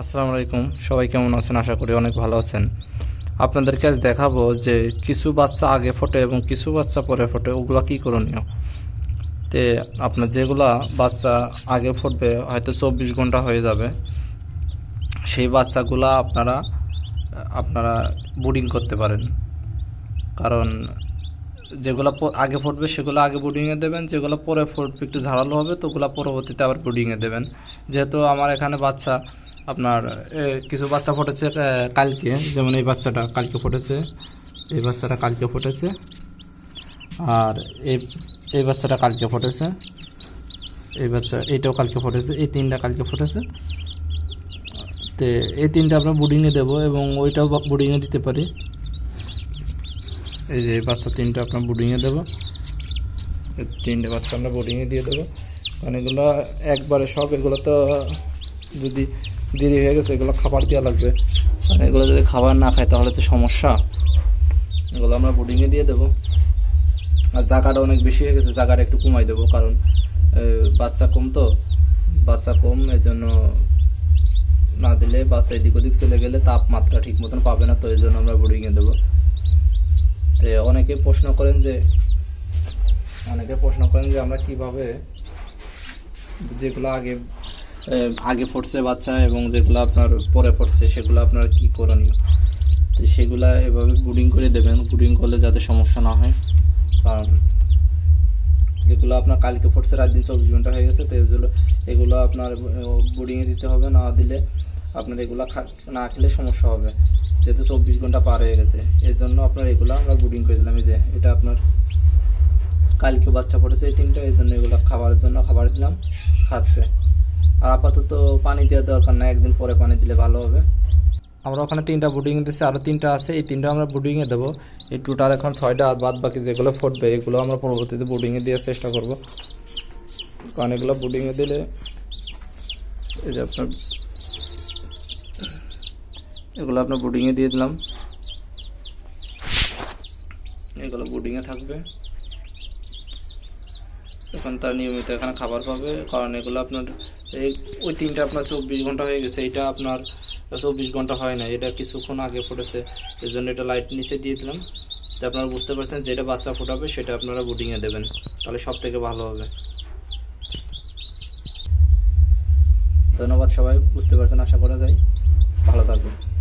আসসালামু আলাইকুম। সবাই কেমন আছেন? আশা করি অনেক ভালো আছেন। আপনাদেরকে আজ দেখাবো যে কিছু বাচ্চা আগে ফোটে এবং কিছু বাচ্চা পরে ফোটে, ওগুলো কী করণীয়? তে আপনার যেগুলা বাচ্চা আগে ফুটবে, হয়তো চব্বিশ ঘণ্টা হয়ে যাবে, সেই বাচ্চাগুলা আপনারা আপনারা বুডিং করতে পারেন। কারণ যেগুলো আগে ফুটবে, সেগুলো আগে বুডিংয়ে দেবেন, যেগুলো পরে ফুটবে একটু ঝাড়ালো হবে, তো ওগুলো পরবর্তীতে আবার বুডিংয়ে দেবেন। যেহেতু আমার এখানে বাচ্চা আপনার কিছু বাচ্চা ফুটেছে কালকে। যেমন এই বাচ্চাটা কালকে ফুটেছে, এই বাচ্চাটা কালকে ফুটেছে, আর এই এই বাচ্চাটা কালকে ফুটেছে, এই বাচ্চা, এইটাও কালকে ফুটেছে, এই তিনটা কালকে ফুটেছে। তো, এই তিনটা আমরা বুডিংয়ে দেবো এবং ওইটাও বুডিংয়ে দিতে পারি। এই যে এই বাচ্চা তিনটা আপনার বুডিংয়ে দেবো। তিনটে বাচ্চা আমরা বোর্ডিংয়ে দিয়ে দেবো। কারণ এগুলো একবারে সব এগুলো তো যদি দেরি হয়ে গেছে এগুলো খাবার দেওয়া লাগবে। কারণ এগুলো যদি খাবার না খায় তাহলে তো সমস্যা। এগুলো আমরা বোর্ডিংয়ে দিয়ে দেবো। আর জায়গাটা অনেক বেশি হয়ে গেছে জায়গাটা একটু কমাই দেবো কারণ বাচ্চা কম তো। বাচ্চা কম এই জন্য না দিলে বাচ্চা এদিক ওদিক চলে গেলে তাপমাত্রা ঠিক মতন পাবে না তো এই জন্য আমরা বোর্ডিংয়ে দেবো। তো অনেকে প্রশ্ন করেন যে অনেকে প্রশ্ন করেন যে আমরা কীভাবে যেগুলো আগে আগে ফুটছে বাচ্চা এবং যেগুলো আপনার পরে পড়ছে, সেগুলো আপনার কি করণীয়? তো সেগুলো এভাবে বুডিং করে দেবেন। বুডিং করলে যাতে সমস্যা না হয়। কারণ এগুলো আপনার কালকে ফুটছে রাত দিন চব্বিশ ঘণ্টা হয়ে গেছে, তো এগুলো এগুলো আপনার বুডিংয়ে দিতে হবে। না দিলে আপনার এগুলো না খেলে সমস্যা হবে। যেহেতু চব্বিশ ঘণ্টা পার হয়ে গেছে এর জন্য আপনার এগুলো আমরা বুডিং করে দিলাম। এই যে এটা আপনার কালকে বাচ্চা পড়েছে এই তিনটা এই জন্য এগুলো খাবারের জন্য খাবার দিলাম, খাচ্ছে। আর আপাতত পানি দেওয়ার দরকার না একদিন পরে পানি দিলে ভালো হবে। আমরা ওখানে তিনটা বুডিং দিচ্ছি আরও তিনটা আছে, এই তিনটা আমরা বুডিংয়ে দেবো। এই টোটাল এখন ছয়টা, আর বাদ বাকি যেগুলো ফুটবে, এগুলো আমরা পরবর্তীতে বুডিংয়ে দেওয়ার চেষ্টা করব। কারণ এগুলো বুডিংয়ে দিলে, এই যে আপনার, এগুলো আপনার বুডিংয়ে দিয়ে দিলাম। এগুলো বুডিংয়ে থাকবে। এখন তার নিয়মিত এখানে খাবার পাবে, কারণ এগুলো আপনার এই ওই তিনটা আপনার চব্বিশ ঘণ্টা হয়ে গেছে, এটা আপনার চব্বিশ ঘণ্টা হয় না, এটা কিছুক্ষণ আগে ফুটেছে এই জন্য এটা লাইট নিচে দিয়ে দিলাম। তো আপনারা বুঝতে পারছেন যেটা বাচ্চা ফোটাবে, সেটা আপনারা বুডিংয়ে দেবেন, তাহলে সব থেকে ভালো হবে। ধন্যবাদ সবাই, বুঝতে পারছেন, আশা করা যায়, ভালো থাকবেন।